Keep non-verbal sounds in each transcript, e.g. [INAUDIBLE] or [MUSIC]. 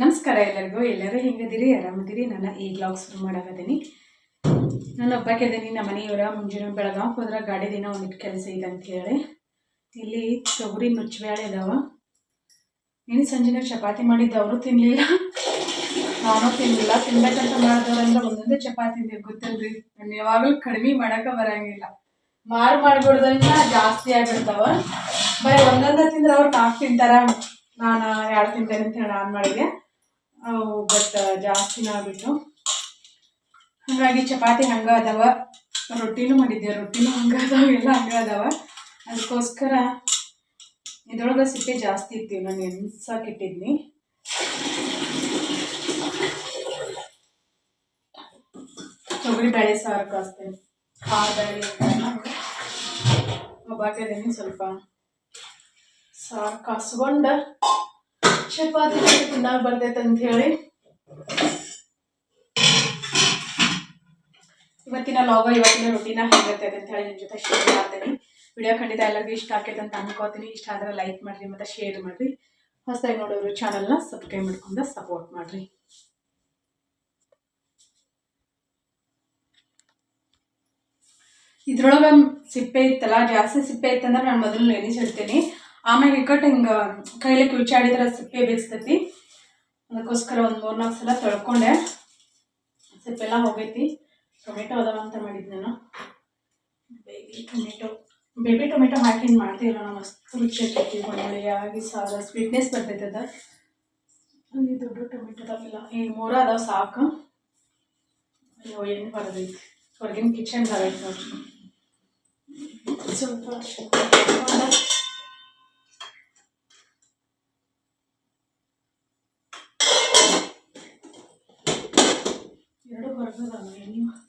ನಮಸ್ಕಾರ ಎಲ್ಲರಿಗೂ. ಎಲ್ಲರೂ ಹೆಂಗದಿರಿ? ಆರಾಮದಿರಿ? ನಾನು ಈ ಬ್ಲಾಗ್ ಶುರು ಮಾಡಾಕತ್ತೀನಿ. ನಾನು ಒಬ್ಬಾಕೆ ಅದೀನಿ. ನಮ್ಮ ಮನೆಯವರ ಮುಂಜಾನೆ ಬೆಳಗಾವ್ ಹೋದ್ರೆ ಗಾಡಿ ದಿನ ಒಂದಿಟ್ಟು ಕೆಲಸ ಇದೆ ಅಂತ ಹೇಳಿ. ಇಲ್ಲಿ ತೊಗರಿ ನುಚ್ಚಬೇಳೆ ಇದಾವ ನೀನು ಸಂಜೆನೇ ಚಪಾತಿ ಮಾಡಿದ್ದು ಅವರು ತಿನ್ನಲಿಲ್ಲ ನಾನು ತಿನ್ನಲಿಲ್ಲ ತಿನ್ಬೇಕಂತ ಮಾಡಿದವ್ರಂದ್ರೆ ಒಂದೊಂದೇ ಚಪಾತಿ ಇದೆ. ಗೊತ್ತಲ್ರಿ? ನಾನು ಯಾವಾಗಲೂ ಕಡಿಮೆ ಮಾಡೋಕೆ ಬರಂಗಿಲ್ಲ. ಮಾರು ಮಾಡ್ಬಿಡ್ದನ್ನ ಜಾಸ್ತಿ ಆಗಿರ್ತಾವ. ಬರೀ ಒಂದೊಂದೇ ತಿಂದ್ರೆ ಅವ್ರು ನಾಲ್ಕು ತಿಂತಾರ. ನಾನು ಎರಡು ತಿಂತೇನೆ ಅಂತ ಹೇಳಿ ಆನ್ ಮಾಡಿದೆ. ಬಟ್ ಜಾಸ್ತಿನ ಆಗ್ಬಿಟ್ಟು. ಹಾಗಾಗಿ ಚಪಾತಿ ಹಂಗೆ ಅದಾವ. ರೊಟ್ಟಿನೂ ಮಾಡಿದ್ದೆ, ರೊಟ್ಟಿನೂ ಹಂಗೆ ಅದಾವ, ಎಲ್ಲ ಹಂಗೆ ಅದಾವ. ಅದಕ್ಕೋಸ್ಕರ ಇದ್ರೊಳಗೆ ಸಿಪ್ಪೆ ಜಾಸ್ತಿ ಇರ್ತೀವಿ ನಾನು ಎನ್ಸಾಕಿಟ್ಟಿದ್ನಿ ತೊಗರಿ ಬೇಳೆ ಸಾರು ಕಾಸ್ತೇನೆ ಖಾರ ಬೇಳೆ ಬಾಕಿದೇನೆ ಸ್ವಲ್ಪ ಸಾರು ಕಾಸ್ಕೊಂಡು ಚಪಾತಿ ಚೆನ್ನಾಗಿ ಬರ್ತೈತೆ ಅಂತ ಹೇಳಿ. ಇವತ್ತಿನ ಲಾಗ ಇವತ್ತಿನ ರೊಟ್ಟಿನ ಹೇಗಿರ್ತೈತೆ ಅಂತ ಹೇಳಿ ನಿಮ್ಮ ಜೊತೆ ಶೇರ್ ಮಾಡ್ತೀನಿ. ವಿಡಿಯೋ ಖಂಡಿತ ಎಲ್ಲರಿಗೂ ಇಷ್ಟ ಆಕೈತೆ ಅಂತ ಅನ್ಕೋತೀನಿ. ಇಷ್ಟ ಆದ್ರೆ ಲೈಕ್ ಮಾಡಿರಿ ಮತ್ತು ಶೇರ್ ಮಾಡಿರಿ. ಹೊಸದಾಗಿ ನೋಡೋರು ಚಾನಲ್ನ ಸಬ್ಸ್ಕ್ರೈಬ್ ಮಾಡ್ಕೊಂಡು ಸಪೋರ್ಟ್ ಮಾಡಿರಿ. ಇದ್ರೊಳಗೆ ಸಿಪ್ಪೆ ಇತ್ತಲ್ಲ, ಜಾಸ್ತಿ ಸಿಪ್ಪೆ ಇತ್ತಂದ್ರೆ ನಾನು ಮೊದಲು ನೆನೆಸಿಡ್ತೀನಿ ಆಮೇಲೆ ಇಕ್ಕಟ್ಟು ಹಿಂಗೆ ಕೈಲಿ ಕಿವುಚಾಡಿದ್ರೆ ಸಿಪ್ಪೆ ಬೇಯಿಸ್ತೈತಿ. ಅದಕ್ಕೋಸ್ಕರ ಒಂದು ಮೂರು ನಾಲ್ಕು ಸಲ ತೊಳ್ಕೊಂಡೆ. ಸಿಪ್ಪೆ ಎಲ್ಲ ಹೋಗೈತಿ. ಟೊಮೆಟೊ ಅದಾವ ಅಂತ ಮಾಡಿದ್ದು ನಾನು. Baby tomato. ಬೇಬಿ ಟೊಮೆಟೊ ಹಾಕಿ ಮಾಡ್ತೀವಿ ನಾವು ಮಸ್ತ್ ರುಚಿ ಆಗ್ತೈತಿ ಆಗಿ ಸಾಲ ಸ್ವೀಟ್ನೆಸ್ ಬರ್ತೈತೆ ಅದ. ಅಲ್ಲಿ ದೊಡ್ಡ ಟೊಮೆಟೊ ಅದಾವಿಲ್ಲ ಈ ಮೂರ ಅದಾವ ಸಾಕು. ಅಯ್ಯೋ, ಏನು ಬರೋದೈತಿ ಹೊರಗಿನ ಕಿಚನ್ ಬರೈತೆ ನೋಡ್ರಿ. ಸ್ವಲ್ಪ ಶುಂಠಿ ಹಾಕ್ಕೊಂಡೆ ಎರಡು ಹೊರಗದಾವ ಎಣ್ಣೆ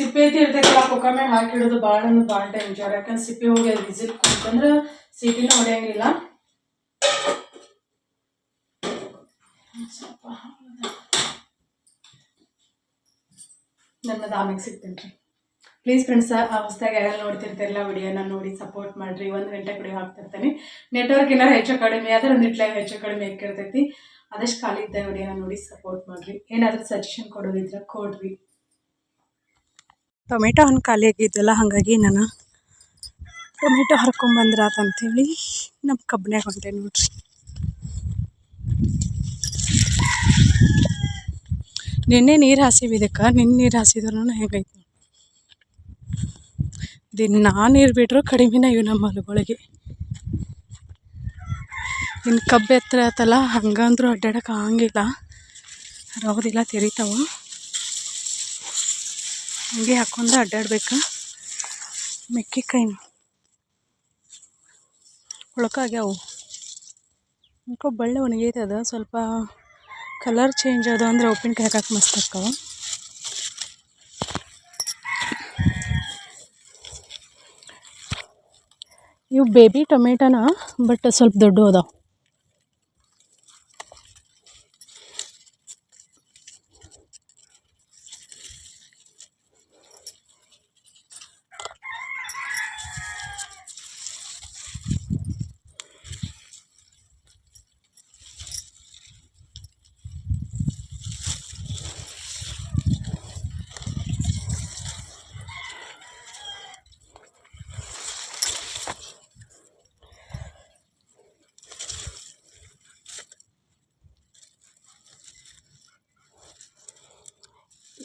ಸಿಪ್ಪೆ ಐತಿ ಆ ಕುಕ್ಕರ್ ಮೇಲೆ ಹಾಕಿಡೋದು ಭಾಳ ಅಂದ್ರೆ ಭಾಳ ಡೇಂಜರ್ ಯಾಕಂದ್ರೆ ಸಿಪ್ಪೆ ಹೋಗಿ ಅದು ವಿಸಿಲ್ ಕುಂತಂದ್ರೆ ಸಿಟಿನೂ ಹೊಡೆಯಂಗಿಲ್ಲ. ಸ್ವಲ್ಪ ನನ್ನದು ಆಮೇಲೆ ಸಿಗ್ತೇನೆ ರೀ. ಪ್ಲೀಸ್ ಫ್ರೆಂಡ್ಸ್ ಹೊಸದಾಗಿ ಯಾರೆಲ್ಲ ನೋಡ್ತಿರ್ತಾರಲ್ಲ ವಿಡಿಯೋನ ನೋಡಿ ಸಪೋರ್ಟ್ ಮಾಡಿರಿ. ಒಂದು ಗಂಟೆ ಕಡೆ ಹಾಕ್ತಿರ್ತೇನೆ. ನೆಟ್ವರ್ಕ್ ಏನಾರು ಹೆಚ್ಚು ಕಡಿಮೆ ಆದ್ರೆ ಒಂದು ಇಟ್ಲಾಗ ಹೆಚ್ಚು ಕಡಿಮೆ ಇಕ್ಕಿರ್ತೈತಿ ಆದಷ್ಟು ಖಾಲಿ ಇದ್ದ ವಿಡಿಯೋನ ನೋಡಿ ಸಪೋರ್ಟ್ ಮಾಡಿರಿ. ಏನಾದರೂ ಸಜೆಷನ್ ಕೊಡೋದಿದ್ರೆ ಕೊಡ್ರಿ. ಟೊಮೆಟೊ ಹಣ್ಣು ಖಾಲಿ ಆಗಿದ್ದಲ್ಲ ಹಾಗಾಗಿ ನಾನು ಟೊಮೆಟೊ ಹರ್ಕೊಂಬಂದ್ರಾತ ಅಂಥೇಳಿ ನಮ್ಮ ಕಬ್ಬನ್ಯಾಗ ಹೊಂಟೆ ನೋಡ್ರಿ. ನಿನ್ನೆ ನೀರು ಹಾಸಿವಿ ಇದಕ್ಕೆ ನಿನ್ನೆ ನೀರು ಹಾಸಿದ್ರು ಹೇಗೈತೆ ದಿನ ನೀರು ಬಿಟ್ಟರು ಕಡಿಮೆನ ಇವು ನಮ್ಮ ಹೊಲಗಳಿಗೆ ಇನ್ನು ಕಬ್ಬು ಎತ್ತರ ಆತಲ್ಲ, ಹಂಗಂದ್ರೂ ಅಡ್ಡಾಡಕ್ಕೆ ಆಗಂಗಿಲ್ಲ. ರೌದಿಲ್ಲ ತೆರಿತಾವ. ಹಂಗೆ ಹಾಕೊಂಡು ಅಡ್ಡಾಡ್ಬೇಕು. ಮೆಕ್ಕೆಕಾಯಿ ಉಳ್ಕಾಗ್ಯಾವು ಯಾಕೋ ಬಳ್ಳಿ ಒಣಗೈತೆ ಅದು, ಸ್ವಲ್ಪ ಕಲರ್ ಚೇಂಜ್ ಅದು ಅಂದ್ರೆ ಉಪ್ಪಿನಕಾಯಿ ಹಾಕಕ್ಕೆ ಮಸ್ತ್ ಆಕ್ಕವ ಇವು ಬೇಬಿ ಟೊಮೆಟೋನ ಬಟ್ ಸ್ವಲ್ಪ ದೊಡ್ಡ ಅದಾವ.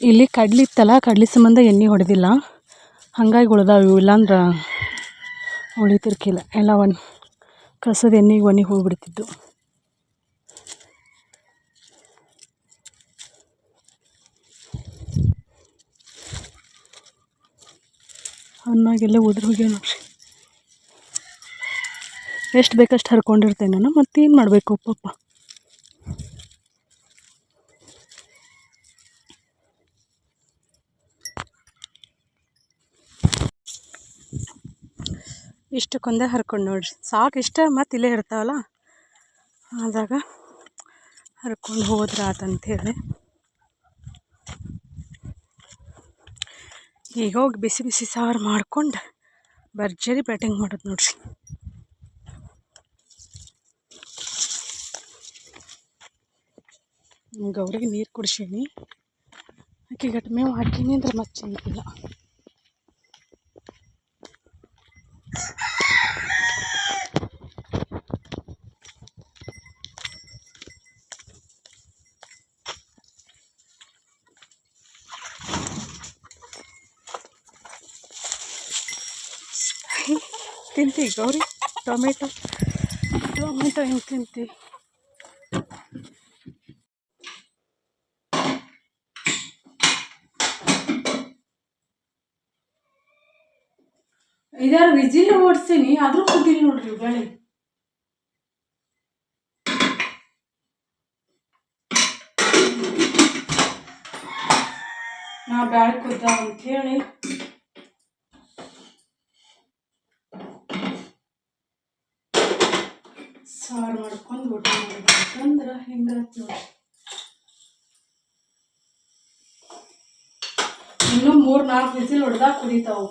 ಇಲ್ಲಿ ಕಡ್ಲಿ ಇತ್ತಲ್ಲ, ಕಡ್ಲಿ ಸಂಬಂಧ ಎಣ್ಣೆ ಹೊಡೆದಿಲ್ಲ. ಹಂಗಾಗಿ ಉಳ್ದಾವ ಇವು ಇಲ್ಲಾಂದ್ರೆ ಉಳಿತಿರ್ಕಿಲ್ಲ. ಎಲ್ಲ ಒನ್ ಕಸದ ಎಣ್ಣೆಗೆ ಒಣಗಿ ಹೋಗ್ಬಿಡ್ತಿದ್ದು. ಅನ್ನಾಗೆಲ್ಲ ಉದ್ರ ಹೋಗ್ಯಾವ ನೋಡ್ರಿ. ಎಷ್ಟು ಬೇಕಷ್ಟು ಹರ್ಕೊಂಡಿರ್ತೇನೆ ನಾನು, ಮತ್ತೇನು ಮಾಡಬೇಕು ಪಾಪ. ಇಷ್ಟಕ್ಕೊಂದೇ ಹರ್ಕೊಂಡು ನೋಡ್ರಿ. ಸಾಕು ಇಷ್ಟ, ಮತ್ತು ಇಲ್ಲೇ ಇರ್ತಾವಲ್ಲ? ಆದಾಗ ಹರ್ಕೊಂಡು ಹೋದ್ರೆ ಆತಂಥೇಳಿ ಈಗ ಹೋಗಿ ಬಿಸಿ ಬಿಸಿ ಸಾರು ಮಾಡ್ಕೊಂಡು ಭರ್ಜರಿ ಬ್ಯಾಟಿಂಗ್ ಮಾಡೋದು ನೋಡ್ರಿ. ಗೌರಿಗೆ ನೀರು ಕುಡಿಸೀನಿ. ಆಕೆ ಗಟ್ಟ ಮೇವು ಹಾಕೀನಿ ಅಂದ್ರೆ ಮತ್ತೆ ಚೆಂದಿಲ್ಲ ತಿಂತಿ ಗೌರಿ ಟೊಮೆಟೊ ಟೊಮೆಟೊ ಹೆಂಗೆ ತಿಂತಿ ಇದಾರು ವಿಜಿಲ್ ಓಡಿಸ್ತೀನಿ ಆದ್ರೂ ಕುದ್ದಿಲ್ಲ ನೋಡ್ರಿ ಬಳಿ ನಾ ಬ್ಯಾಳೆ ಕುದ್ದ ಅಂತೇಳಿ ಸಾರು ಮಾಡ್ಕೊಂಡು ಊಟ ಮಾಡ್ಬೇಕಂದ್ರೆ ನೋಡಿ ಇನ್ನೂ ಮೂರು ನಾಲ್ಕು ವಿಸಿಲ್ ಹೊಡೆದಾಗ ಕುಡಿತಾವು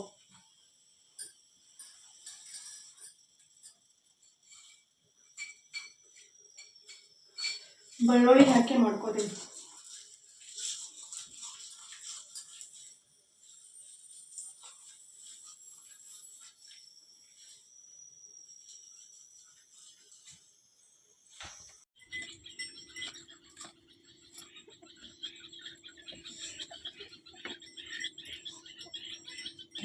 ಬೆಳ್ಳುಳ್ಳಿ ಹಾಕಿ ಮಾಡ್ಕೋತೀನಿ.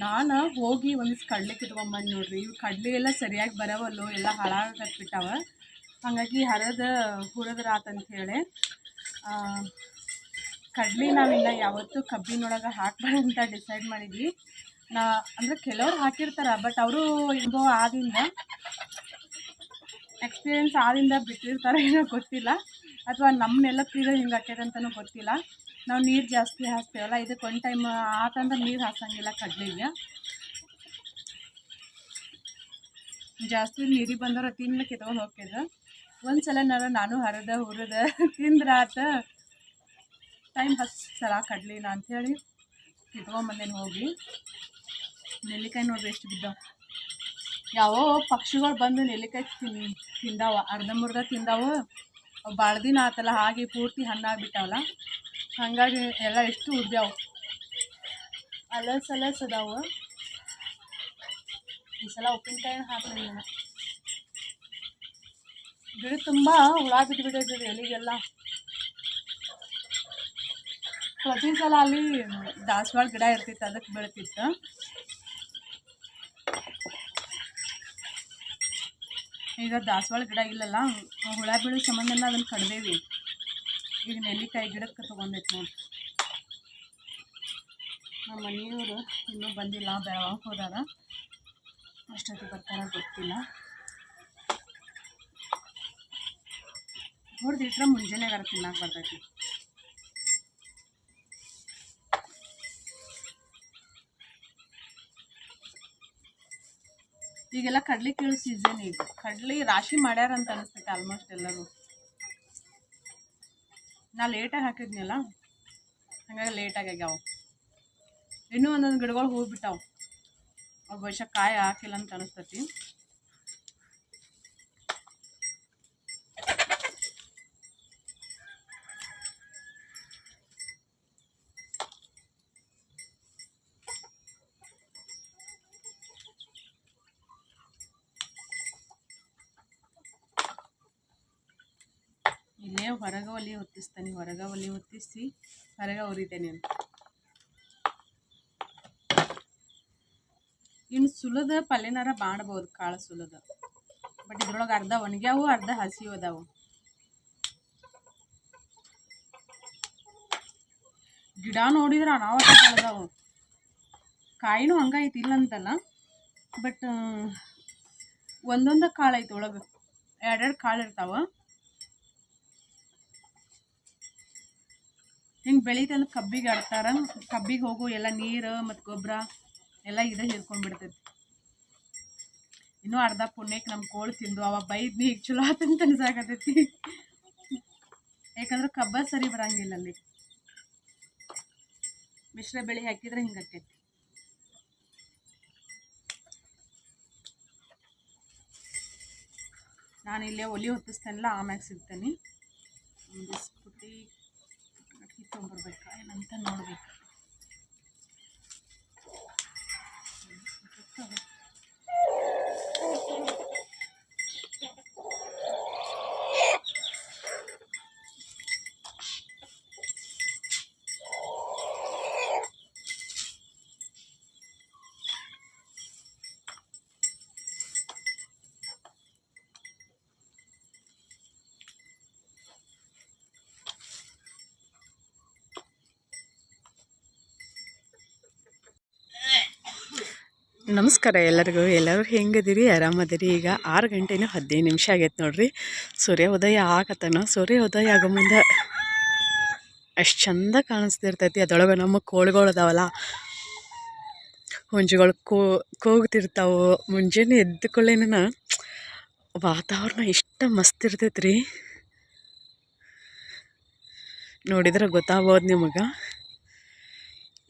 ನಾನು ಹೋಗಿ ಒಂದಿಷ್ಟು ಕಡ್ಲೆ ಕಿತ್ಕೊಂಬಂದು ನೋಡ್ರಿ. ಇವು ಕಡ್ಲೆ ಎಲ್ಲ ಸರಿಯಾಗಿ ಬರವಲ್ಲೋ, ಎಲ್ಲ ಹಾಳಾಗತ್ಬಿಟ್ಟಾವ ಹಾಗಾಗಿ ಹರದ ಅಂತ ಹೇಳಿ. ಕಡ್ಲಿ ನಾವಿಲ್ಲ ಯಾವತ್ತೂ ಕಬ್ಬಿನೊಳಗೆ ಹಾಕ್ಬಾರ್ದಂತ ಡಿಸೈಡ್ ಮಾಡಿದ್ವಿ. ನಾ, ಅಂದ್ರೆ ಕೆಲವ್ರು ಹಾಕಿರ್ತಾರೆ ಬಟ್ ಅವರು ಅನುಭವ ಆದಿಂದ ಎಕ್ಸ್ಪೀರಿಯೆನ್ಸ್ ಆದಿಂದ ಬಿಟ್ಟಿರ್ತಾರೆ ಏನೋ ಗೊತ್ತಿಲ್ಲ. ಅಥವಾ ನಮ್ಮ ನೆಲಕ್ಕೀಗ ಹಿಂಗೆ ಆಕೈತೆ ಗೊತ್ತಿಲ್ಲ. ನಾವು ನೀರು ಜಾಸ್ತಿ ಹಾಕ್ತೇವಲ್ಲ ಇದಕ್ಕೆ ಒಂದು ಟೈಮ್ ಆತಂದ್ರೆ ನೀರು ಹಾಸಂಗಿಲ್ಲ ಕಡ್ಲಿಗೆ. ಜಾಸ್ತಿ ನೀರಿಗೆ ಬಂದವ್ರು ಕಿತ್ಕೊಂಡು ಹೋಗ್ತಿದ್ರು. ಒಂದು ಸಲ ನಾನು ಹರದ ಹುರಿದ ತಿಂದ್ರೆ ಆತ ಟೈಮ್ ಫಸ್ಟ್ ಸಲ ನಾ ಅಂಥೇಳಿ ಕಿತ್ಕೊಂಬಂದೇನು ಹೋಗಿ. ನೆಲ್ಲಿಕಾಯಿ ನೋಡ್ರಿ ಎಷ್ಟು ಬಿದ್ದಾವ. ಯಾವೋ ಪಕ್ಷಿಗಳು ಬಂದು ನೆಲ್ಲಿಕಾಯಿ ತಿನ್, ತಿಂದಾವ ಅರ್ಧಂಬರ್ಧ ತಿಂದಾವ. ಭಾಳ ದಿನ ಆತಲ್ಲ, ಹಾಗೆ ಪೂರ್ತಿ ಹಣ್ಣಾಗ್ಬಿಟ್ಟಾವಲ್ಲ. ಹಾಗಾಗಿ ಎಲ್ಲ ಎಷ್ಟು ಉದ್ಯಾವು. ಅಲಸ್ ಅಲಸ್ ಅದಾವ ಈ ಸಲ ಉಪ್ಪಿನಕಾಯಿ ಹಾಕಲಿ ಗಿಡ ತುಂಬ ಹುಳ ಬಿದ್ದು ಬಿಟ್ಟಿದ್ರಿ ಎಲಿಗೆಲ್ಲ. ಪ್ರತಿ ಸಲ ಅಲ್ಲಿ ದಾಸವಾಳ ಗಿಡ ಇರ್ತಿತ್ತು ಅದಕ್ಕೆ ಬೆಳಿತಿತ್ತು. ಈಗ ದಾಸವಾಳ ಗಿಡ ಇಲ್ಲಲ್ಲ, ಹುಳ ಬೀಳೋ ಸಂಬಂಧನ ಅದನ್ನು ಕಡ್ದೇವಿ. ಈಗ ನೆಲ್ಲಿಕಾಯಿ ಗಿಡಕ್ಕೆ ತೊಗೊಂಡೈತೆ ನೋಡಿ. ನಮ್ಮ ಮನೆಯವರು ಇನ್ನೂ ಬಂದಿಲ್ಲ ಬೆಳಗಾವ್ ಹೋದಾಗ ಅಷ್ಟೊತ್ತಿಗೆ ಬರ್ತಾರ ಗೊತ್ತಿಲ್ಲ. ಹೊಡೆದಿಟ್ರೆ ಮುಂಜಾನೆಗಾರ ತಿನ್ನಕ್ಕೆ ಬರ್ತೈತಿ ಈಗೆಲ್ಲ ಕಡ್ಲಿ ಕೀಳು ಸೀಸನ್ ಈಗ. ಕಡ್ಲಿ ರಾಶಿ ಮಾಡ್ಯಾರ ಅಂತ ಅನಿಸ್ತೈತೆ ಆಲ್ಮೋಸ್ಟ್ ಎಲ್ಲರೂ. ನಾ ಲೇಟಾಗಿ ಹಾಕಿದ್ನಲ್ಲ, ಹಂಗಾಗಿ ಲೇಟಾಗಿ ಆಗ್ಯಾವ. ಇನ್ನೂ ಒಂದೊಂದು ಗಿಡಗಳು ಹೋಗ್ಬಿಟ್ಟಾವ ಅವು ಬಹುಶಃ ಕಾಯಿ ಹಾಕಿಲ್ಲ ಅಂತ ಅನಿಸ್ತೈತಿ ಇಲ್ಲೇ ಹೊರಗ ಒಲೆ ಹೊತ್ತಿಸ್ತಾನೆ, ಹೊರಗ ಒಲೆ ಹೊತ್ತಿಸಿ ಹೊರಗೆ ಉರಿತೇನೆ ಅಂತ. ಇನ್ನು ಸುಲದ ಪಲ್ಯನಾರ ಮಾಡ್ಬೋದು ಕಾಳು ಸುಲದ. ಬಟ್ ಇದ್ರೊಳಗೆ ಅರ್ಧ ಒಣಗ್ಯಾವು, ಅರ್ಧ ಹಸಿವು ಅದಾವು ಗಿಡ ನೋಡಿದ್ರೆ ಅನಾವತ್ತ ಬೆಳೆದಾವು ಕಾಯಿನೂ ಹಂಗೈತಿ ಇಲ್ಲ ಅಂತಲ್ಲ ಬಟ್ ಒಂದೊಂದು ಕಾಳು ಐತೆ, ಒಳಗೆ. ಎರಡೆರಡು ಕಾಳು ಇರ್ತಾವ. ಹಿಂಗೆ ಬೆಳೀತಂದ್ರೆ ಕಬ್ಬಿಗೆ ಆಡ್ತಾರ, ಕಬ್ಬಿಗೆ ಹೋಗು ಎಲ್ಲ ನೀರು ಮತ್ತು ಗೊಬ್ಬರ ಎಲ್ಲ ಇದೇ ಹಿಡ್ಕೊಂಡ್ಬಿಡ್ತೈತಿ ಇನ್ನೂ ಅರ್ಧ ಪುಣ್ಯಕ್ಕೆ ನಮ್ಮ ಕೋಳು ತಿಂದು ಅವ ಬೈದ್ನಿ ಈಗ ಚಲೋ ಆತಂತ ಅನ್ಸಾಕತೈತಿ ಯಾಕಂದ್ರೆ ಕಬ್ಬ ಸರಿ ಬರಂಗಿಲ್ಲ ಅಲ್ಲಿ. ಮಿಶ್ರ ಬೆಳೆ ಹಾಕಿದ್ರೆ ಹಿಂಗಾಕೈತಿ ನಾನು ಇಲ್ಲೇ ಒಲಿ ಹೊತ್ತಿಸ್ತೇನಲ್ಲ, ಆಮ್ಯಾಗ ಸಿಗ್ತೇನೆ. ಒಂದು ತೊಗೊಂಬರ್ಬೇಕಾ ಏನಂತ ನೋಡ್ಬೇಕು. ನಮಸ್ಕಾರ ಎಲ್ಲರಿಗೂ. ಎಲ್ಲರೂ ಹೆಂಗದಿರಿ ಆರಾಮದಿರಿ? ಈಗ ಆರು ಗಂಟೆನೂ ಹದಿನೈದು ನಿಮಿಷ ಆಗೈತೆ ನೋಡ್ರಿ. ಸೂರ್ಯ ಉದಯ ಆಗತ್ತನ ಸೂರ್ಯ ಉದಯ ಆಗೋ ಮುಂದೆ ಅಷ್ಟು ಚಂದ ಕಾಣಿಸ್ತಿರ್ತೈತಿ. ಅದೊಳಗೆ ನಮ್ಮ ಕೋಳಿಗಳು ಅದಾವಲ್ಲ. ಹುಂಜುಗಳು ಕೋ, ಕೂಗ್ತಿರ್ತಾವೆ. ಮುಂಜಾನೆ ಎದ್ದುಕೊಳ್ಳೇನ ವಾತಾವರಣ ಇಷ್ಟ ಮಸ್ತ್ ಇರ್ತೈತೆ ರೀ ನೋಡಿದ್ರೆ ಗೊತ್ತಾಗ್ಬೋದು ನಿಮಗೆ.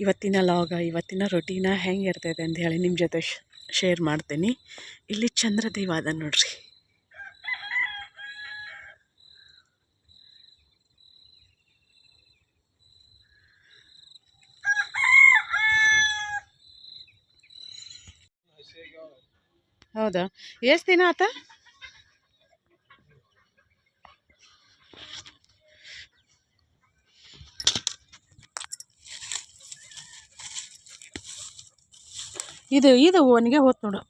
ಇವತ್ತಿನ ಲಾಗ, ಇವತ್ತಿನ ರೊಟೀನ ಹೆಂಗೆ ಅಂತ ಹೇಳಿ ನಿಮ್ಮ ಜೊತೆ ಶೇರ್ ಮಾಡ್ತೀನಿ. ಇಲ್ಲಿ ಚಂದ್ರದೇವ ಅದ ನೋಡ್ರಿ. ಹೌದಾ? ಎಷ್ಟು ದಿನ ಆತ? ಇದು ಇದು ಓನಿಗೆ ಹೋತ್ ನೋಡು.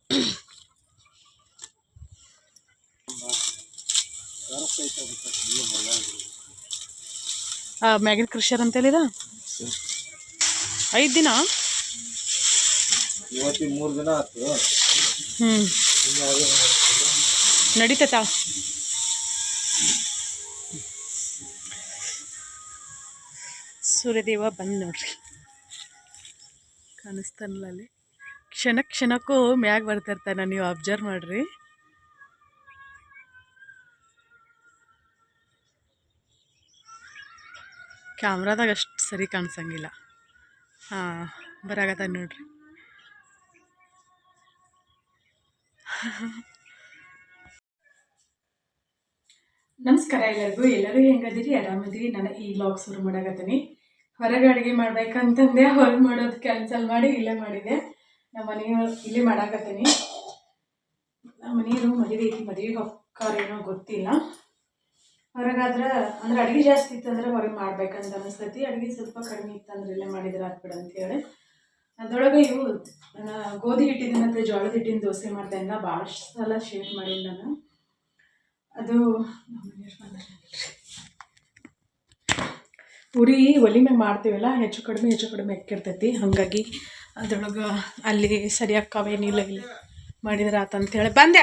ಮ್ಯಾಗಿನ ಅಂತ ಅಂತೇಳಿದ ಐದು ದಿನ? ಮೂರು ದಿನ ಆಯ್ತು ಹ್ಞೂ ನಡೀತೈತ? ಸೂರ್ಯದೇವ ಬಂದು ನೋಡ್ರಿ. ಕಾಣಿಸ್ತಾನಲ್ಲ ಅಲ್ಲಿ. ಕ್ಷಣ ಕ್ಷಣಕ್ಕೂ ಮ್ಯಾಗ ಬರ್ತಿರ್ತಾನೆ, ನೀವು ಅಬ್ಸರ್ವ್ ಮಾಡ್ರಿ. ಕ್ಯಾಮ್ರಾದಾಗ ಅಷ್ಟು ಸರಿ ಕಾಣಿಸಂಗಿಲ್ಲ. ಹಾಂ, ಬರಾಗತ್ತ ನೋಡ್ರಿ. ನಮಸ್ಕಾರ ಎಲ್ಲರಿಗೂ. ಎಲ್ಲರೂ ಹೆಂಗದಿರಿ? ಆರಾಮದಿರಿ? ನಾನು ಈ ಲಾಗ್ ಶುರು ಮಾಡಾಕತ್ತೀನಿ. ಹೊರಗೆ ಅಡುಗೆ ಮಾಡ್ಬೇಕಂತಂದೆ ಹೊರಗೆ ಮಾಡೋದು ಕ್ಯಾನ್ಸಲ್ ಮಾಡಿ ಇಲ್ಲೇ ಮಾಡಿದೆ. ನಮ್ಮ ಮನೆಯವ್ರು ಇಲ್ಲಿ ಮಾಡಾಕತ್ತೀನಿ. ನಮ್ಮ ಮನೆಯವರು ಮದುವೆ ಐತಿ, ಮದುವೆಗೆ ಹೊಕ್ಕಾರೇನೋ ಗೊತ್ತಿಲ್ಲ. ಹೊರಗಾದ್ರೆ ಅಂದ್ರೆ ಅಡುಗೆ ಜಾಸ್ತಿ ಇತ್ತಂದ್ರೆ ಹೊರಗೆ ಮಾಡ್ಬೇಕಂತ ಅನಿಸ್ತೈತಿ. ಅಡುಗೆ ಸ್ವಲ್ಪ ಕಡಿಮೆ ಇತ್ತಂದ್ರೆ ಇಲ್ಲೇ ಮಾಡಿದ್ರೆ ಆಗ್ಬಿಡ ಅಂತೇಳಿ ಅದ್ರೊಳಗೆ ಇವು ಗೋಧಿ ಹಿಟ್ಟಿನ ಮತ್ತು ಜೋಳದ ಹಿಟ್ಟಿನ ದೋಸೆ ಮಾಡ್ದೆ ಭಾಳ ಸಲ ಶೇರ್ ಮಾಡಿಲ್ಲ ನಾನು. ಅದು ಉರಿ ಒಲಿ ಮ್ಯಾಗ ಮಾಡ್ತೀವಲ್ಲ, ಹೆಚ್ಚು ಕಡಿಮೆ ಹೆಚ್ಚು ಕಡಿಮೆ ಎಕ್ಕಿರ್ತೈತಿ ಹಾಗಾಗಿ ಅದ್ರೊಳಗೆ ಅಲ್ಲಿ ಸರಿಯಾಗಿ ಕವೇನಿಲ್ಲ ಇಲ್ಲಿ. ಮಾಡಿದ್ರೆ ಆತಂತೇಳಿ ಬಂದೆ.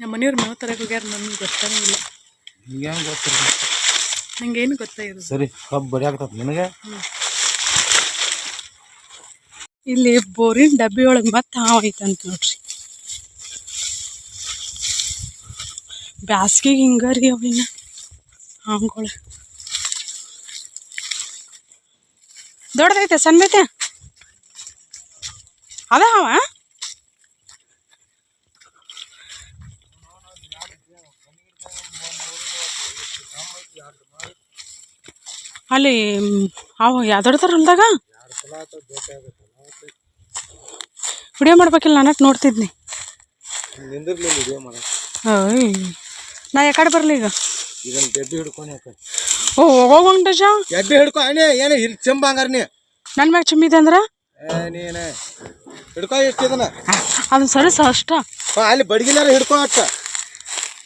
ನಮ್ಮ ಮನೆಯವ್ರು ಮೇವು ತರಕ್ಕೆ ಹೋಗ್ಯಾರ ನಮ್ಗೆ ಇಲ್ಲ. ನಿಮ್ಗೆ ಹೆಂಗೆ ಗೊತ್ತಿಲ್ಲ. ಏನು ಗೊತ್ತಾಗಿರೋದು ಸರಿ ಕಬ್ಬು ಬಡಿಯಾಕತ್ತ ನಿನಗೆ? ಇಲ್ಲಿ ಬೋರಿನ ಡಬ್ಬಿ ಒಳಗೆ ಮತ್ತೆ ಹಾವು ಐತಂತ ನೋಡ್ರಿ. ಬ್ಯಾಸ್ಗಿಗೆ ಹಿಂಗ ರೀ ಅವಿನ ಹಾವುಗಳು. ದೊಡ್ಡದೈತೆ, ಸಣ್ಣದೈತೆ? ಅದ ಹಾವ? ಅಲ್ಲಿ ಅವು ಯಾವ್ದಾಡ್ತಾರ ಹೊಲ್ದಾಗ? ವಿಡಿಯೋ ಮಾಡ್ಬೇಕಿಲ್ಲ ನಾನು ನೋಡ್ತಿದ್ನಿ. ನಾ ಯಾಕಡೆ ಬರಲಿ ಈಗ? ಇದನ್ನ ಡೆಬ್ಬಿ ಹಿಡ್ಕೊಂಡು ಯಾಕೆ? ಓ ಹೋಗೋಂಗ್ ಡಜ ಡೆಬ್ಬಿ ಹಿಡ್ಕೊ ಏನೇ ಏನು ಇಲ್ಲಿ ಚೆಂಬ ಹಂಗಾರ ನೀ? ನನ್ನ ಮ್ಯಾಗ ಚಿಮ್ಮಿದೆ ಅಂದ್ರೆ? ನೀನು. ಹಿಡ್ಕೊ ಎಷ್ಟು ಇದನ್ನ. ಅದನ್ನ ಸರಸ ಅಷ್ಟ. ಅಲ್ಲಿ ಬಡ್ಗಿನಾರ ಹಿಡ್ಕೊ ಅಟ್ಟ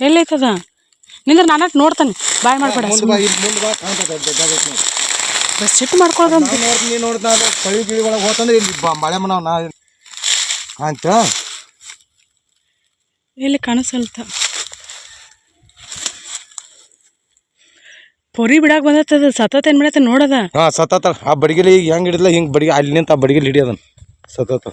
ಎಲ್ಲೈತದ ನಿಂದ್ರೆ ನಾನು ನೋಡ್ತಾನೆ. ಬಾಯ್ ಮಾಡ್ಬೇಡ ಮುಂದೆ ಬಾ ಇಲ್ಲಿ ಮುಂದೆ ಬಾ ಕಾಣ್ತದೆ. ಬಸ್ ಸಿಟ್ಟು ಮಾಡ್ಕೊಳ್ದಂತ. ನೋಡಿ ನೀನು ನೋಡ್ತಾ ಕಳಿ ಗಿಳಿ ಒಳಗೆ ಹೋತಂದ್ರೆ ಇಲ್ಲಿ ಮಳೆ ಮನಾವ್ ನಾ ಅಂತ ಇಲ್ಲಿ ಕಾಣಿಸಲ್ತ. ಪೊರಿ ಬಿಡಾಕ ಬಂದತ್ತದ ಸತತ ಏನು ಮಾಡತ್ತೆ ನೋಡದ. ಹಾಂ ಸತತ ಆ ಬಡಿಗೆಲಿ ಈಗ ಹೆಂಗೆ ಹಿಡಿದ್ಲ ಹಿಂಗೆ ಬಡಿಗೆ ಅಲ್ಲಿ ನಿಂತ ಆ ಬಡಿಗೆಲಿ ಹಿಡಿಯೋದನ್ನ ಸತತ.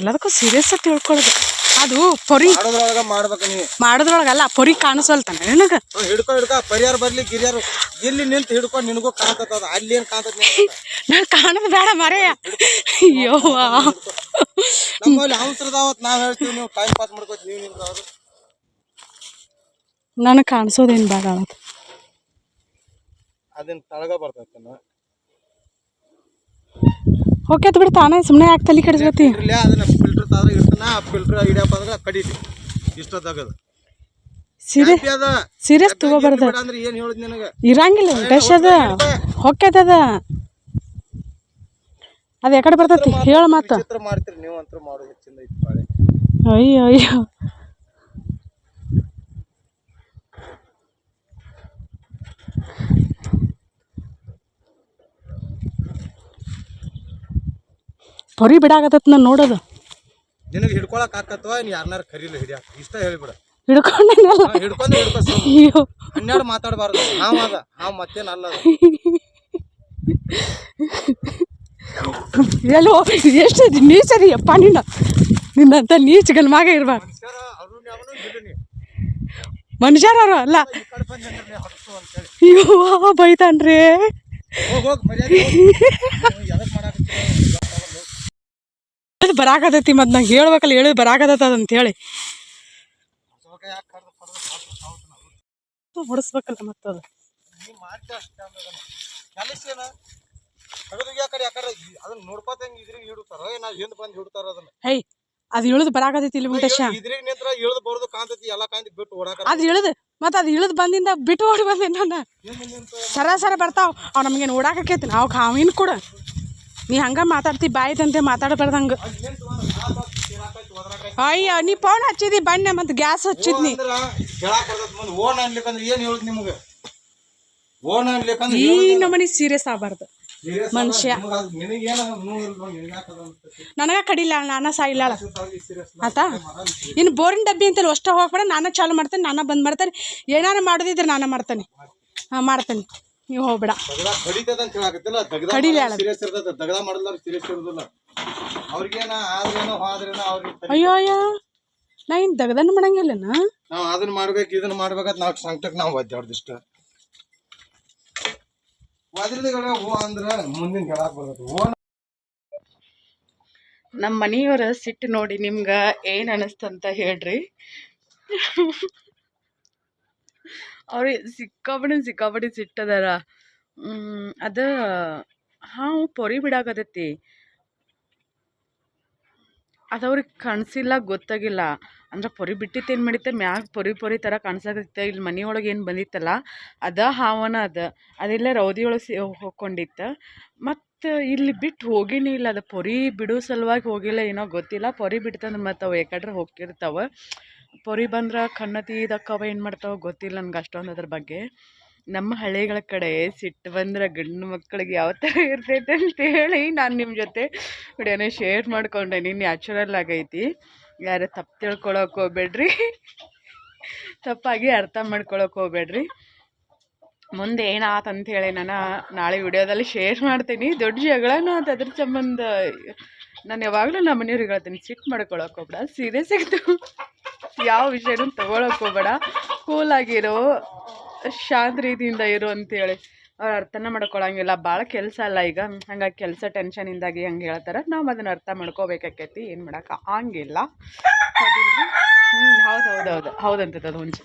ಎಲ್ಲದಕ್ಕೂ ಸೀರಿಯಸ್ ಆಗಿ ತಿಳ್ಕೊಳ್ಳೋದು ಅದು ಪೊರಿ ಮಾಡೋದ್ರೊಳಗ ಮಾಡ್ಬೇಕ ನೀ. ಮಾಡೋದ್ರೊಳಗಲ್ಲ ಪೊರಿ ಕಾಣಿಸಲ್ತಾನೆ ನಿನಗ. ಹಿಡ್ಕೊ ಹಿಡ್ಕೊ ಪರಿಹಾರ ಬರ್ಲಿ ಗಿರಿಯಾರು. ಇಲ್ಲಿ ನಿಂತು ಹಿಡ್ಕೊ ನಿನಗೂ ಕಾಣ್ತದ ಅಲ್ಲಿ ಏನ್ ಕಾಣ್ತದ ನಾ ಕಾಣದ್ ಬೇಡ ಮರೆಯ. ಅಯ್ಯೋವಾ ನಮ್ಮಲ್ಲಿ ಅವಸರದಾವತ್ ನಾವ್ ಹೇಳ್ತೀವಿ ನೀವು ಟೈಮ್ ಪಾಸ್ ಮಾಡ್ಕೋತ ನೀವು ನಿಂತ ಅವ್ರು ನನಗೆ ಕಾಣಿಸೋದೇನು ಬೇಡ ಅವತ್ತು ಅದನ್ನ ತಳಗ ಬರ್ತೈತನ ಹೋಗ್ಯತ್ ಬಿಡು ತಾನೇ ಸುಮ್ಮನೆ ಯಾಕೆ ತಲೆ ಕೆಡಿಸ್ಕೊತಿ? ಅದನ್ನ ಫಿಲ್ಟರ್ ಇಷ್ಟನ್ನ ಫಿಲ್ಟರ್ ಹಿಡಿಯಪ್ಪ ಅಂದ್ರೆ ಕಡಿತಿ ಇಷ್ಟ ಸೀರಿಯಸ್ ಅದ. ಸೀರಿಯಸ್ ತಗೋಬಾರ್ದು. ಅಂದ್ರೆ ಏನ್ ಹೇಳುದ್ ನಿನಗ? ಇರಂಗಿಲ್ಲ ಟೆಸ್ಟ್ ಅದ. ಹೊಕ್ಕೈತದ ಅದು. ಯಾಕಡೆ ಬರ್ತೈತಿ ಹೇಳ ಮಾತು. ಚಿತ್ರ ಮಾಡ್ತೀರಿ ನೀವು ಅಂತೂ ಮಾಡೋದು ಹೆಚ್ಚಿಂದ ಐತಿ ಬಾಳೆ ಅಯ್ಯೋ ಅಯ್ಯೋ. ಪೊರಿ ಬಿಡಾಗತ್ತ ನಾನು ನೋಡೋದು. ನಿನಗೆ ಹಿಡ್ಕೊಳಕ್ ಆಕತ್ವ ನೀ ಯಾರನ್ನಾರ ಕರೀಲಿ ಹಿಡಿಯ ಇಷ್ಟ ಹೇಳಿಬಿಡ. ಹಿಡ್ಕೊಂಡೇನಲ್ಲ. ಹಿಡ್ಕೊಂಡು ಹಿಡ್ಕೊ. ಅಯ್ಯೋ. ಹನ್ನೆರಡು ಮಾತಾಡಬಾರ್ದು. ನಾವ್ ಅದ. ನಾವ್ ಮತ್ತೇನ್ ಅಲ್ಲ ಅದು. ಎಲ್ಲೋ ಎಷ್ಟು ನೀಚರಿ ಅಪ್ಪ ನಿನ್ನ ನಿನ್ನಂತ ನೀಚ ಗಲ್ಮಾಗ ಇರ್ಬಾರ್ದು. ಮನುಷ್ಯರ. ಮನುಷ್ಯರವ್ರು ಅಲ್ಲ. ಈ ಕಡೆ ಬಂದ್ ನಿಂದ್ರಲೇ ಹೊಡ್ಸು ಅಂತೇಳಿ. ಅಯ್ಯೋ ಬೈತಾನ್ರಿ. ಹೋಗ್ ಹೋಗ್ ಮರ್ಯಾದೆ ಹೋಗ್. [LAUGHS] ಹೇಳದ್ ಬರಾಕತೈತಿ ಮತ್ತು ನಂಗೆ ಹೇಳ್ಬೇಕಲ್ಲ ಹೇಳೋದು ಬರಾಕತೈತದ ಅಂತ ಹೇಳಿ. ಸ್ವಲ್ಪ ಯಾಕ್ ಕಡ್ದು ಕಡ್ದು ಸಾಕು ಸಾಕು ನಾವು. ಹೊಡಿಸ್ಬೇಕಲ್ಲ ಮತ್ತೆ ಹೈ ಅದು ಇಳಿದು ಬರಾಕತೈತಿ ಇಲ್ಲಿ ಮಿಟೇಶ ಇದ್ರಿಗೆ ನಿಂತ್ರ ಇಳ್ದು ಬರೋದು ಕಾಣ್ತೈತಿ ಎಲ್ಲಾ ಕಾಂತಿ ಬಿಟ್ಟು ಓಡಾಕ ಅದು ಇಳಿದು ಮತ್ತು ಅದು ಇಳಿದು ಬಂದಿಂದ ಬಿಟ್ಟು ಓಡಿ ಬಂದೆ ನಾನು ಸರ ಸರ ಬರ್ತಾವ. ಅವ್ ನಮ್ಗೇನು ಓಡಾಕೈತಿ ನಾವು ಕಾವಿನ ಕೂಡ. ನೀ ಹಂಗ ಮಾತಾಡ್ತಿ ಬಾಯ್ದಂತೆ ಮಾತಾಡಬಾರ್ದಂಗೆ. ಅಯ್ಯೋ ನೀ ಫೋನ್ ಹಚ್ಚಿದಿ ಬಣ್ಣ ಮತ್ತು ಗ್ಯಾಸ್ ಹಚ್ಚಿದ್ನಿ. ಓನ್ ಅನ್ಲಿಕ್ಕಂದ್ರ ಏನ್ ಹೇಳುದ್ ನಿಮ್ಗ? ಓನ್ ಅನ್ಲಿಕ್ಕಂದ್ರ ಈ ನಮನಿ ಸೀರಿಯಸ್ ಆಗಬಾರ್ದು. ಮನುಷ್ಯ. ನನಗ ಕಡಿಲ್ಲ ನಾನ ಸಾಯಿಲ್ಲ ಆತ ಆತಾ ಇನ್ನು ಬೋರಿನ ಡಬ್ಬಿ ಅಂತೇಳಿ ಅಷ್ಟ ಹೋಗ್ಬೇಡ ನಾನು ಚಾಲು ಮಾಡ್ತೇನೆ ನಾನು ಬಂದ್ ಮಾಡ್ತೇನೆ. ಏನಾರ ಮಾಡೋದಿದ್ರೆ ನಾನು ಮಾಡ್ತೇನೆ. ಹಾಂ ಮಾಡ್ತೇನೆ. ನೀವು ಹೋಗ್ಬೇಡ. ಕಡಿಲಿ ಅಯ್ಯೋ ಅಯ್ಯೋ. ನಾ ಇನ್ನು ದಗದನ್ನು ಮಾಡಂಗಿಲ್ಲನ? ನಾವು ಅದನ್ನ ಮಾಡ್ಬೇಕು ಇದನ್ನ ಮಾಡ್ಬೇಕಂತ ನಾವು ಸಂಕಟಕ್ಕೆ ನಾವು ಒದ್ದಾಡ್ದಿಷ್ಟ ಒದ್ರದಗಳ ಹೋ ಅಂದ್ರೆ ಮುಂದಿನ ಓ ನಮ್ಮ ಮನೆಯವರ ಸಿಟ್ಟು ನೋಡಿ ನಿಮ್ಗೆ ಏನು ಅನಿಸ್ತಂತ ಹೇಳ್ರಿ. ಅವ್ರಿಗೆ ಸಿಕ್ಕಾಬಡಿ ಸಿಕ್ಕಾಬಡಿ ಸಿಟ್ಟದಾರ ಅದ ಹಾವು ಪೊರಿ ಬಿಡಾಕತೈತಿ ಅದು ಅವ್ರಿಗೆ ಕಾಣಿಸಿಲ್ಲ, ಗೊತ್ತಾಗಿಲ್ಲ. ಅಂದ್ರೆ ಪೊರಿ ಬಿಟ್ಟಿತ್ತು ಏನು ಮಾಡಿತ್ತೆ? ಮ್ಯಾಗ ಪೊರಿ ಪೊರಿ ಥರ ಕಾಣಿಸಕತ್ತಿತ್ತು ಇಲ್ಲಿ ಮನೆಯೊಳಗೆ ಏನು ಬಂದಿತ್ತಲ್ಲ, ಅದ ಹಾವನ ಅದ. ಅದೆಲ್ಲ ರೌದಿಯೊಳಗೆ ಸಿ ಹೋಗ್ಕೊಂಡಿತ್ತು ಮತ್ತು ಇಲ್ಲಿ ಬಿಟ್ಟು ಹೋಗಿನೇ ಇಲ್ಲ. ಅದು ಪೊರಿ ಬಿಡೋ ಸಲುವಾಗಿ ಹೋಗಿಲ್ಲ ಏನೋ ಗೊತ್ತಿಲ್ಲ. ಪೊರಿ ಬಿಡ್ತಂದ್ರೆ ಮತ್ತು ಅವು ಯಾಕಡ್ರೆ ಹೋಗಿರ್ತಾವೆ ಪೊರಿ ಬಂದ್ರೆ ಕಣ್ಣತೀದಕ್ಕವ ಏನು ಮಾಡ್ತಾವೆ ಗೊತ್ತಿಲ್ಲ ನನಗೆ ಅಷ್ಟೊಂದು ಅದ್ರ ಬಗ್ಗೆ. ನಮ್ಮ ಹಳ್ಳಿಗಳ ಕಡೆ ಸಿಟ್ಟು ಬಂದ್ರೆ ಗಂಡು ಮಕ್ಕಳಿಗೆ ಯಾವ ಥರ ಇರ್ತೈತೆ ಅಂತೇಳಿ ನಾನು ನಿಮ್ಮ ಜೊತೆ ವಿಡಿಯೋನೇ ಶೇರ್ ನೀನು ನ್ಯಾಚುರಲ್ ಆಗೈತಿ. ಯಾರು ತಪ್ಪು ತಿಳ್ಕೊಳಕ್ಕೆ ಹೋಗ್ಬೇಡ್ರಿ. ತಪ್ಪಾಗಿ ಅರ್ಥ ಮಾಡ್ಕೊಳಕ್ಕೆ ಹೋಗ್ಬೇಡ್ರಿ. ಮುಂದೆ ಏನಾತ ಹೇಳಿ ನಾನು ನಾಳೆ ವಿಡಿಯೋದಲ್ಲಿ ಶೇರ್ ಮಾಡ್ತೀನಿ. ದೊಡ್ಡ ಜಗಳನೂ ಅದು ಅದ್ರ ಸಂಬಂಧ. ನಾನು ಯಾವಾಗಲೂ ನಮ್ಮ ಮನೆಯವ್ರಿಗೆ ಹೇಳ್ತೀನಿ, ಸಿಟ್ಟು ಮಾಡ್ಕೊಳಕ್ಕೆ ಹೋಗ್ಬೇಡ ಸೀರಿಯಸ್ ಆಗಿತ್ತು ಯಾವ ವಿಷಯನೂ ತಗೊಳಕ್ ಹೋಗ್ಬೇಡ ಕೂಲಾಗಿರೋ ಶಾಂತ ರೀತಿಯಿಂದ ಇರು ಅಂತೇಳಿ. ಅವ್ರು ಅರ್ಥನ ಮಾಡ್ಕೊಳಂಗಿಲ್ಲ. ಭಾಳ ಕೆಲಸ ಅಲ್ಲ ಈಗ. ಹಂಗಾಗಿ ಕೆಲಸ ಟೆನ್ಷನಿಂದಾಗಿ ಹಂಗೆ ಹೇಳ್ತಾರೆ. ನಾವು ಅದನ್ನ ಅರ್ಥ ಮಾಡ್ಕೋಬೇಕಾಕೈತಿ. ಏನು ಮಾಡೋಕೆ ಹಂಗಿಲ್ಲ. ಹೌದು ಹೌದು ಹೌದು. ಹೌದಂತದ ಅದು ಹುಂಚೆ